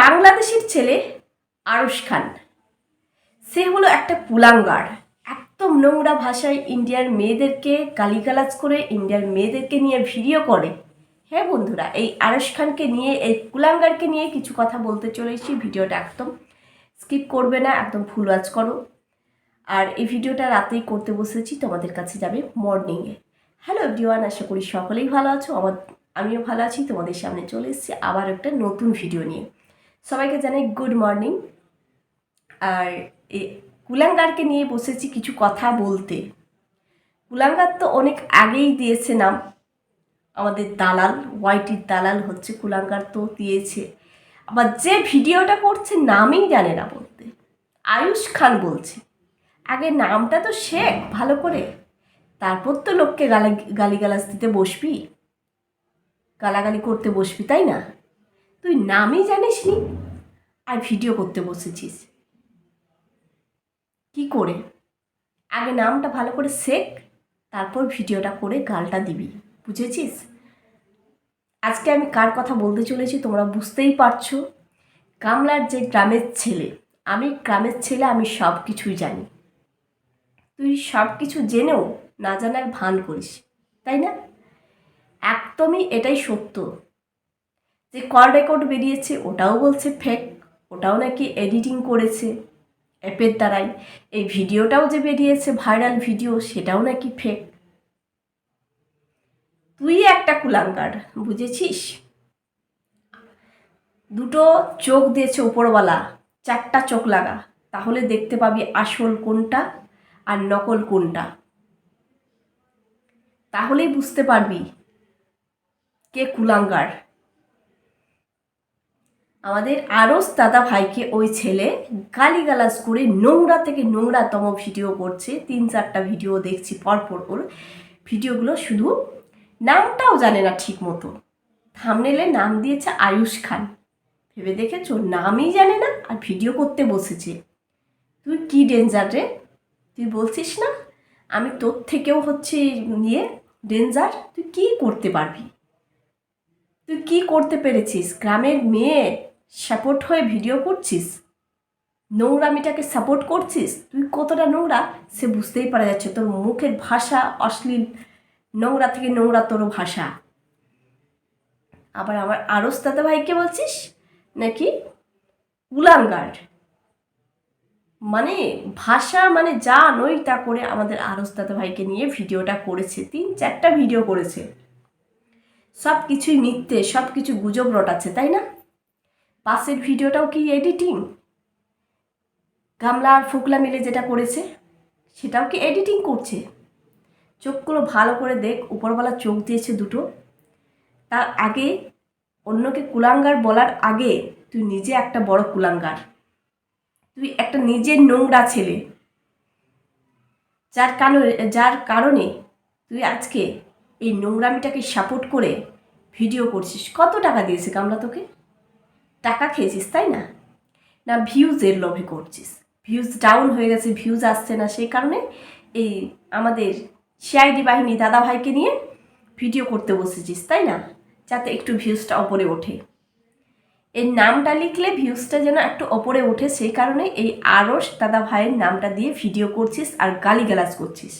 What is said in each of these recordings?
বাংলাদেশের ছেলে আরশ খান। সে হলো একটা কুলাঙ্গার একদম নোংরা ভাষায় ইন্ডিয়ার মেয়েদেরকে গালিগালাজ করে, ইন্ডিয়ার মেয়েদেরকে নিয়ে ভিডিও করে। হ্যাঁ বন্ধুরা, এই আরশ খানকে নিয়ে, এই কুলাঙ্গারকে নিয়ে কিছু কথা বলতে চলেছি ভিডিওটা একদম স্কিপ করবে না, একদম ফুল ওয়াচ করো। আর এই ভিডিওটা রাতেই করতে বসেছি, তোমাদের কাছে যাবে মর্নিংয়ে। হ্যালো এভরিওয়ান, আশা করি সকলেই ভালো আছো। আমার, আমিও ভালো আছি, তোমাদের সামনে চলে এসেছি আবার একটা নতুন ভিডিও নিয়ে। সবাইকে জানাই গুড মর্নিং আর এ কুলাঙ্গারকে নিয়ে বসেছি কিছু কথা বলতে। কুলাঙ্গার তো অনেক আগেই দিয়েছে নাম। আমাদের দালাল ওয়াইটির দালাল হচ্ছে কুলাঙ্গার তো দিয়েছে। আবার যে ভিডিওটা করছে নামই জানে না বলতে। আয়ুষ খান বলছে, আগে নামটা তো শেখ, ভালো করে। তারপর তো লোককে গালি, গালিগালাজ দিতে বসবি। গালাগালি করতে বসবি, তাই না? তুই নামই জানিস নি? আর ভিডিও করতে বসেছিস। কি করে? আগে নামটা ভালো করে শেখ, তারপর ভিডিওটা করে গালটা দিবি, বুঝেছিস? আজকে আমি কার কথা বলতে চলেছি তোমরা বুঝতেই পারছ। কামলার যে গ্রামের ছেলে, আমি গ্রামের ছেলে, আমি সব কিছুই জানি। তুই সব কিছু জেনেও না জানার ভান করিস, তাই না? একদমই এটাই সত্য। যে কল রেকর্ড বেরিয়েছে, ওটাও বলছে ফেক ওটাও নাকি এডিটিং করেছে অ্যাপের দ্বারাই। এই ভিডিওটাও যে বেরিয়েছে ভাইরাল ভিডিও সেটাও নাকি ফেক তুই একটা কুলাঙ্গার, বুঝেছিস? দুটো চোখ দিয়েছে উপরওয়ালা, চারটা চোখ লাগা। তাহলে দেখতে পাবি আসল কোনটা আর নকল কোনটা। তাহলেই বুঝতে পারবি কে কুলাঙ্গার। আমাদের আরস দাদা ভাইকে ওই ছেলে গালিগালাজ করে নোংরা থেকে নোংরাতম ভিডিও করছে। তিন চারটা ভিডিও দেখছি, পরপর ওর ভিডিওগুলো শুধু নামটাও জানে না ঠিক মতো। থামনেলে নাম দিয়েছে আয়ুষ খান। ভেবে দেখেছ? নামই জানে না আর ভিডিও করতে বসেছে। তুই কি ডেঞ্জার রে? তুই বলছিস না? আমি তোর থেকেও হচ্ছে নিয়ে ডেঞ্জার তুই কি করতে পারবি? তুই কি করতে পেরেছিস? গ্রামের মেয়ে সাপোর্ট হয়ে ভিডিও করছিস? নোংরামিটাকে সাপোর্ট করছিস? তুই কতটা নোংরা? সে বুঝতেই পারা যাচ্ছে তোর মুখের ভাষা অশ্লীল। নোংরা থেকে নোংরা তোর ভাষা। আবার আমার আরস দাদা ভাইকে বলছিস? নাকি উলাঙ্গার মানে ভাষা মানে যা নই তা করে আমাদের আরস দাদা ভাইকে নিয়ে ভিডিওটা করেছে। তিন চারটা ভিডিও করেছে। সব কিছুই মিথ্যে সব কিছু গুজব রটাচ্ছে, তাই না? পাশের ভিডিওটাও কি এডিটিং গামলা আর ফুকলা মিলে যেটা করেছে, সেটাও কি এডিটিং করছে? চোখগুলো ভালো করে দেখ উপরবেলা চোখ দিয়েছে দুটো। তার আগে অন্যকে কুলাঙ্গার বলার আগে তুই নিজে একটা বড় কুলাঙ্গার। তুই একটা নিজের নোংরা ছেলে। যার কারণে যার কারণে তুই আজকে এই নোংরামিটাকে সাপোর্ট করে ভিডিও করছিস। কত টাকা দিয়েছে কামলা তোকে? টাকা খেয়েছিস, তাই না? না ভিউজের লোভে করছিস। ভিউজ ডাউন হয়ে গেছে ভিউজ আসছে না, সেই কারণে এই আমাদের সিআইডি বাহিনী দাদাভাইকে নিয়ে ভিডিও করতে বসেছিস, তাই না? যাতে একটু ভিউজটা ওপরে ওঠে। এর নামটা লিখলে ভিউজটা যেন একটু ওপরে ওঠে, সেই কারণে এই আরস দাদা ভাইয়ের নামটা দিয়ে ভিডিও করছিস আর গালিগালাজ করছিস।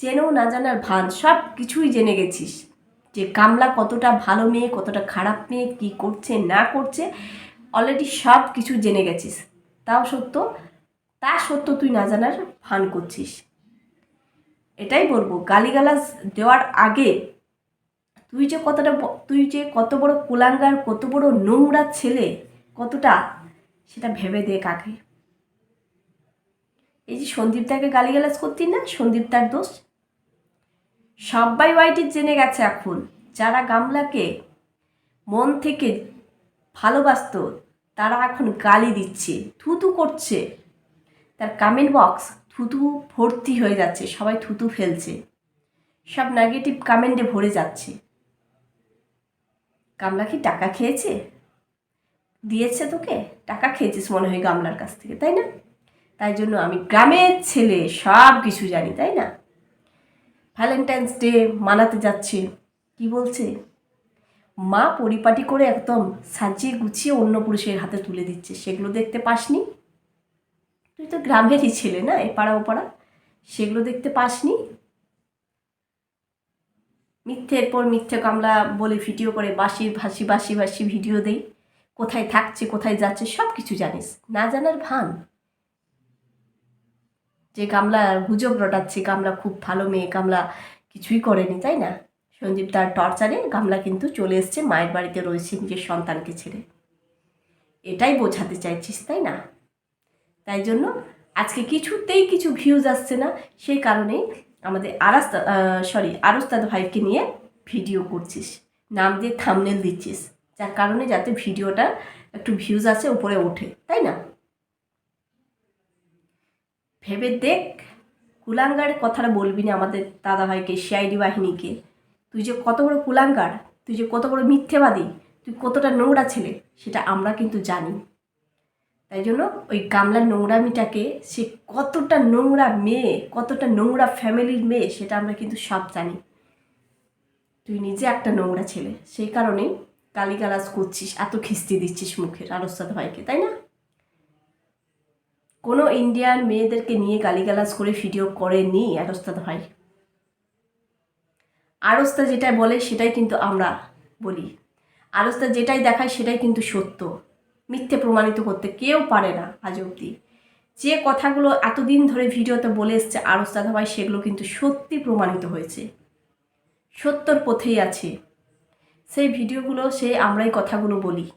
জেনেও না জানার ভান, সব কিছুই জেনে গেছিস। যে কামলা কতটা ভালো মেয়ে, কতটা খারাপ মেয়ে, কী করছে, না করছে অলরেডি সব কিছু জেনে গেছিস। তাও সত্য, তা সত্য তুই না জানার ভান করছিস। এটাই বলব, গালিগালাজ দেওয়ার আগে তুই যে কতটা তুই যে কত বড় কুলাঙ্গার, কত বড় নোংরা ছেলে, কতটা, সেটা ভেবে দেখ আগে। এই যে সন্দীপদাকে গালিগালাজ করতি না সন্দীপদার দোষ। সবাই ওয়াইটি জেনে গেছে এখন, যারা গামলাকে মন থেকে ভালোবাসতো, তারা এখন গালি দিচ্ছে, থুতু করছে। তার কামেন্ট বক্স থুতু ভর্তি হয়ে যাচ্ছে, সবাই থুতু ফেলছে। সব নেগেটিভ কামেন্টে ভরে যাচ্ছে। গামলা কি টাকা খেয়েছে? দিয়েছে তোকে? টাকা খেয়েছিস মনে হয় গামলার কাছ থেকে, তাই না? তাই জন্য আমি গ্রামের ছেলে সব কিছু জানি, তাই না? ভ্যালেন্টাইন্স ডে মানাতে যাচ্ছে। কি বলছে? মা পরিপাটি করে একদম সাজিয়ে গুছিয়ে অন্য পুরুষের হাতে তুলে দিচ্ছে। সেগুলো দেখতে পাসনি? তুই তো গ্রামেরই ছেলে না এ পাড়া ও পাড়া সেগুলো দেখতে পাসনি? মিথ্যের পর মিথ্যে কামলা বলে ভিডিও করে বাসি ভাসি বাসি বাসি ভিডিও দেই। কোথায় থাকছে, কোথায় যাচ্ছে সব কিছু জানিস। না জানার ভান। যে কামলা গুজব রটাচ্ছে, কামলা খুব ভালো মেয়ে, কামলা কিছুই করেনি, তাই না? সঞ্জীব তার টর্চারে গামলা কিন্তু চলে এসছে, মায়ের বাড়িতে রয়েছে নিজের সন্তানকে ছেড়ে। এটাই বোঝাতে চাইছিস, তাই না? তাই জন্য আজকে কিছুতেই কিছু ভিউজ আসছে না, সেই কারণেই আমাদের আরাস্তা সরি আরস্তাদ ভাইকে নিয়ে ভিডিও করছিস। নাম দিয়ে থামনেল দিচ্ছিস, যার কারণে যাতে ভিডিওটা একটু ভিউজ আসে, উপরে ওঠে, তাই না? ভেবে দেখ। কুলাঙ্গারের কথাটা বলবি না আমাদের দাদাভাইকে, সিআইডি বাহিনীকে। তুই যে কত বড় কুলাঙ্গার, তুই যে কত বড় মিথ্যেবাদী, তুই কতটা নোংরা ছেলে, সেটা আমরা কিন্তু জানি। তাই জন্য ওই গামলার নোংরামিটাকে, সে কতটা নোংরা মেয়ে, কতটা নোংরা ফ্যামিলির মেয়ে, সেটা আমরা কিন্তু সব জানি। তুই নিজে একটা নোংরা ছেলে, সেই কারণেই গালিগালাজ করছিস, এত খিস্তি দিচ্ছিস মুখের আরস্তাদ ভাইকে, তাই না? কোনো ইন্ডিয়ান মেয়েদেরকে নিয়ে গালিগালাজ করে ভিডিও করেনি আরস্তাদ ভাই। আরস্তা যেটা বলে সেটাই কিন্তু আমরা বলি। আরস্তা যেটাই দেখায় সেটাই কিন্তু সত্য। মিথ্যে প্রমাণিত করতে কেউ পারে না আজ অবধি। যে কথাগুলো এতদিন ধরে ভিডিওতে বলে এসছে আরস্তা ভাই, সেগুলো কিন্তু সত্যি প্রমাণিত হয়েছে। সত্যর পথেই আছে। সেই ভিডিওগুলো সে আমরাই কথাগুলো বলি।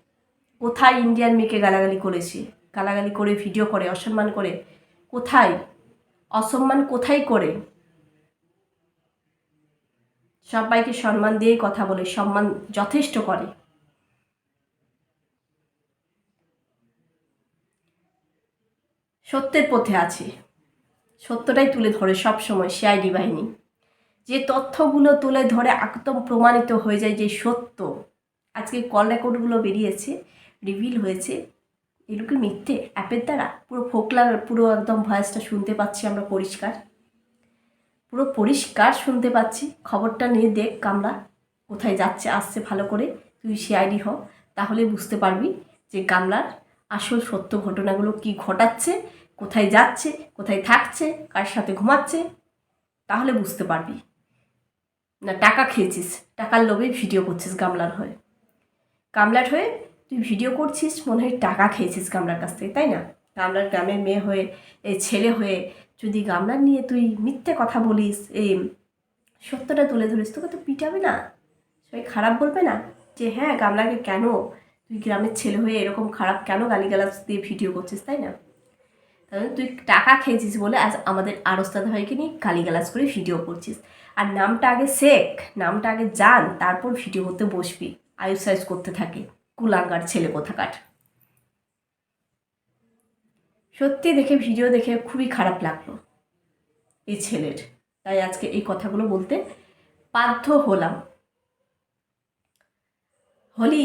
কোথায় ইন্ডিয়ান মেয়েকে গালাগালি করেছে? গালাগালি করে ভিডিও করে, অসম্মান করে। কোথায়? অসম্মান কোথায় করে? সবাইকে সম্মান দিয়েই কথা বলে, সম্মান যথেষ্ট করে। সত্যের পথে আছে। সত্যটাই তুলে ধরে সব সময় সিআইডি বাহিনী। যে তথ্যগুলো তুলে ধরে একদম প্রমাণিত হয়ে যায় যে সত্য। আজকে কল রেকর্ডগুলো বেরিয়েছে রিভিল হয়েছে। এগুলো মিথ্যে অ্যাপের দ্বারা পুরো ফোকলার, পুরো একদম ভয়েসটা শুনতে পাচ্ছি আমরা পরিষ্কার। পুরো পরিষ্কার শুনতে পাচ্ছি। খবরটা নিয়ে দেখ কামলা কোথায় যাচ্ছে, আসছে ভালো করে। তুই সিআইডি হ, তাহলে বুঝতে পারবি যে কামলার আসল সত্য ঘটনাগুলো কি ঘটাচ্ছে, কোথায় যাচ্ছে, কোথায় থাকছে, কার সাথে ঘুমাচ্ছে, তাহলে বুঝতে পারবি। না, টাকা খেয়েছিস, টাকার লোভে ভিডিও করছিস গামলার হয়ে। কামলার হয়ে তুই ভিডিও করছিস, মনে হয় টাকা খেয়েছিস গামলার কাছ থেকে, তাই না? গামলার গ্রামের মেয়ে হয়ে এই ছেলে হয়ে যদি গামলার নিয়ে তুই মিথ্যে কথা বলিস, এই সত্যটা তুলে ধরিস, তোকে তো পিটাবে না। সবাই খারাপ বলবে না যে হ্যাঁ গামলাকে কেন? তুই গ্রামের ছেলে হয়ে এরকম খারাপ কেন গালিগালাজ দিয়ে ভিডিও করছিস, তাই না? তাহলে তুই টাকা খেয়েছিস বলে আজ আমাদের আরস্তাদ ভাইকে নিয়ে গালিগালাজ করে ভিডিও করছিস। আর নামটা আগে শেখ, নামটা আগে জান, তারপর ভিডিও করতে বসবি আয়ুসাইজ করতে থাকে। কুলাঙ্গার ছেলে কোথাকার। সত্যি দেখে, ভিডিও দেখে খুবই খারাপ লাগল এই ছেলের। তাই আজকে এই কথাগুলো বলতে বাধ্য হলাম। হোলি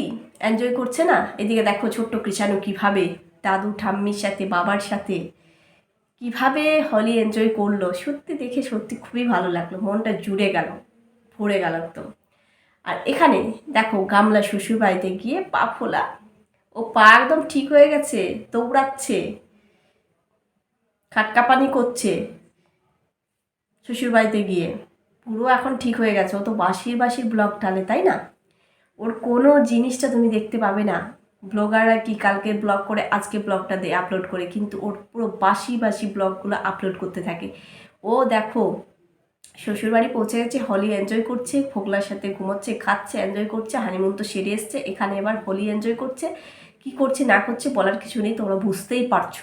এনজয় করছে না? এদিকে দেখো ছোট্ট কৃষাণু কীভাবে দাদু ঠাম্মির সাথে, বাবার সাথে কীভাবে হলি এনজয় করল। সত্যি দেখে সত্যি খুবই ভালো লাগল। মনটা জুড়ে গেল, ভরে গেল একদম। আর এখানে দেখো গামলা শ্বশুর বাড়িতে গিয়ে পা ফোলা। ও পা একদম ঠিক হয়ে গেছে, দৌড়াচ্ছে, খাটকাপানি করছে শ্বশুর বাড়িতে গিয়ে। পুরো এখন ঠিক হয়ে গেছে, ও তো বাসির বাসির ব্লগ টানে, তাই না? ওর কোনো জিনিসটা তুমি দেখতে পাবে না। ব্লগাররা কি কালকে ব্লগ করে, আজকে ব্লগটা দিয়ে আপলোড করে, কিন্তু ওর পুরো বাসি বাসি ব্লগগুলো আপলোড করতে থাকে। ও দেখো শ্বশুরবাড়ি পৌঁছে গেছে, হলি এনজয় করছে ফোকলার সাথে ঘুমোচ্ছে, খাচ্ছে এনজয় করছে হানিমুন তো সেরে এসছে, এখানে এবার হোলি এনজয় করছে। কি করছে, না করছে বলার কিছু নেই, তোমরা বুঝতেই পারছ।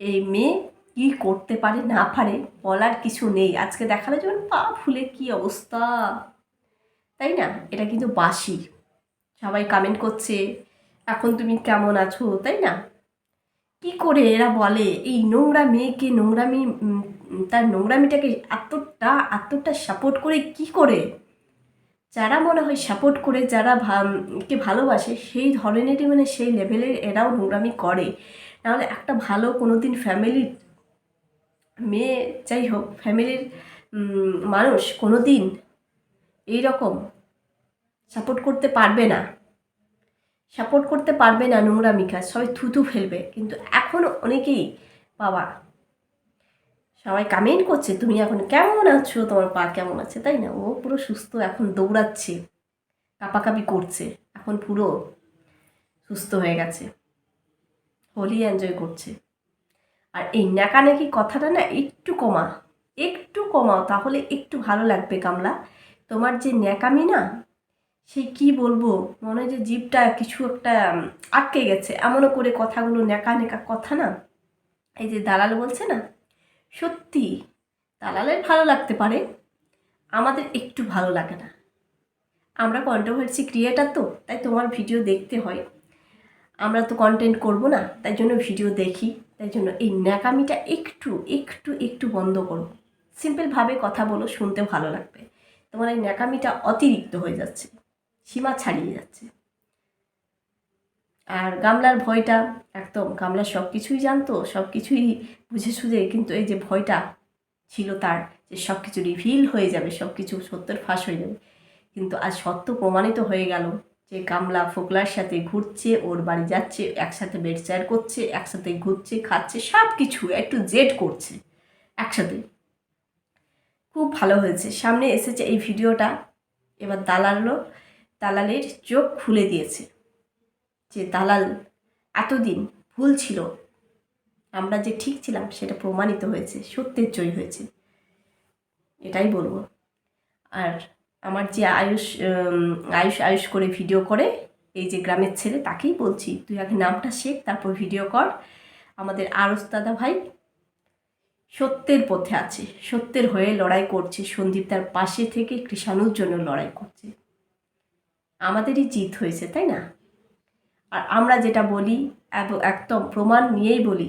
এই মেয়ে কি করতে পারে, না পারে বলার কিছু নেই। আজকে দেখালে যেমন পা ফুলে কি অবস্থা। তাই না? এটা কিন্তু বাসি সবাই কমেন্ট করছে, এখন তুমি কেমন আছো? তাই না? কি করে এরা বলে? এই নোংরা মেয়েকে নোংরামি তার নোংরামিটাকে এতটা এতটা সাপোর্ট করে কি করে? যারা মনে হয় সাপোর্ট করে, যারা কে ভালোবাসে, সেই ধরনেরই মানে সেই লেভেলের এরাও নোংরামি করে। নাহলে একটা ভালো কোনো দিন ফ্যামিলির মেয়ে, যাই হোক ফ্যামিলির মানুষ কোনো দিন এইরকম সাপোর্ট করতে পারবে না। সাপোর্ট করতে পারবে না নোংরা মিকা সবাই থুতু ফেলবে। কিন্তু এখনও অনেকেই, বাবা, সবাই কামেন্ট করছে, তুমি এখন কেমন আছো? তোমার পা কেমন আছে? তাই না? ও পুরো সুস্থ, এখন দৌড়াচ্ছে, কাপাকাপি করছে, এখন পুরো সুস্থ হয়ে গেছে হোলি এনজয় করছে। আর এই ন্যাকা নাকি কথাটা না একটু কমা, একটু কমাও, তাহলে একটু ভালো লাগবে কামলা। তোমার যে ন্যাকামি না সেই কি বলব? মনে হয় যে জীবটা কিছু একটা আটকে গেছে। এমনও করে কথাগুলো নেকা নেকা কথা না? এই যে দালাল বলছে না? সত্যি, দালালের ভালো লাগতে পারে। আমাদের একটু ভালো লাগে না। আমরা কন্ট্রোভার্সি ক্রিয়েটার তো, তাই তোমার ভিডিও দেখতে হয়। আমরা তো কন্টেন্ট করব না, তাই জন্য ভিডিও দেখি। তাই জন্য এই ন্যাকামিটা একটু একটু একটু বন্ধ করো। সিম্পলভাবে কথা বলো, শুনতে ভালো লাগবে। তোমার এই ন্যাকামিটা অতিরিক্ত হয়ে যাচ্ছে। সীমা ছাড়িয়ে যাচ্ছে। আর গামলার ভয়টা একদম, গামলা সব কিছুই জানতো সব কিছুই বুঝে সুঝে, কিন্তু এই যে ভয়টা ছিল তার, যে সব কিছু রিভিল হয়ে যাবে সব কিছু সত্যের ফাঁস হয়ে যাবে। কিন্তু আজ সত্য প্রমাণিত হয়ে গেল যে গামলা ফোকলার সাথে ঘুরছে, ওর বাড়ি যাচ্ছে, একসাথে বেড শেয়ার করছে, একসাথে ঘুরছে, খাচ্ছে সব কিছু একটু জেড করছে, একসাথে। খুব ভালো হয়েছে। সামনে এসেছে এই ভিডিওটা। এবার দালালও দালালের চোখ খুলে দিয়েছে যে দালাল এতদিন ভুল ছিল। আমরা যে ঠিক ছিলাম সেটা প্রমাণিত হয়েছে, সত্যের জয় হয়েছে। এটাই বলব। আর আমার যে আয়ুষ আয়ুষ আয়ুষ করে ভিডিও করে, এই যে গ্রামের ছেলে, তাকেই বলছি, তুই আগে নামটা শেখ, তারপর ভিডিও কর। আমাদের আরস দাদা ভাই সত্যের পথে আছে, সত্যের হয়ে লড়াই করছে, সন্দীপ তার পাশে থেকে কৃষাণুর জন্য লড়াই করছে। আমাদেরই জিত হয়েছে, তাই না? আর আমরা যেটা বলি একদম প্রমাণ নিয়েই বলি,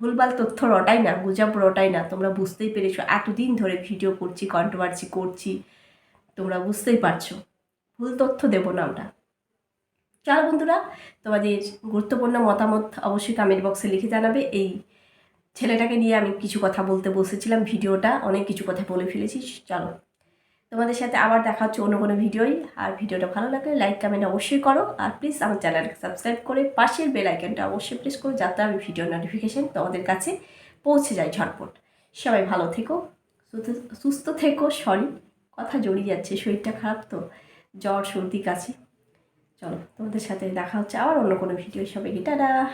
ভুলভাল তথ্য রটাই না, গুজব রটাই না। তোমরা বুঝতেই পেরেছ, এতদিন ধরে ভিডিও করছি কন্ট্রোভার্সি করছি, তোমরা বুঝতেই পারছ। ভুল তথ্য দেবো না আমরা। চলো বন্ধুরা, তোমাদের গুরুত্বপূর্ণ মতামত অবশ্যই কমেন্ট বক্সে লিখে জানাবে। এই ছেলেটাকে নিয়ে আমি কিছু কথা বলতে বসেছিলাম, ভিডিওটা, অনেক কিছু কথা বলে ফেলেছি। চলো। তোমাদের সাথে আবার দেখা হচ্ছে অন্য কোনো ভিডিওই। আর ভিডিওটা ভালো লাগলে লাইক কমেন্ট অবশ্যই করো। আর প্লিজ আমার চ্যানেলকে সাবস্ক্রাইব করে পাশের বেল আইকনটা অবশ্যই প্রেস করো, যাতে আমি ভিডিও নোটিফিকেশান তোমাদের কাছে পৌঁছে যায় ঝটপট। সবাই ভালো থেকো, সুস্থ- থেকো সরি কথা জড়িয়ে যাচ্ছে, শরীরটা খারাপ তো, জ্বর, সর্দি কাছে চলো তোমাদের সাথে দেখা হচ্ছে আবার অন্য কোনো ভিডিও সবাইকে টাটা।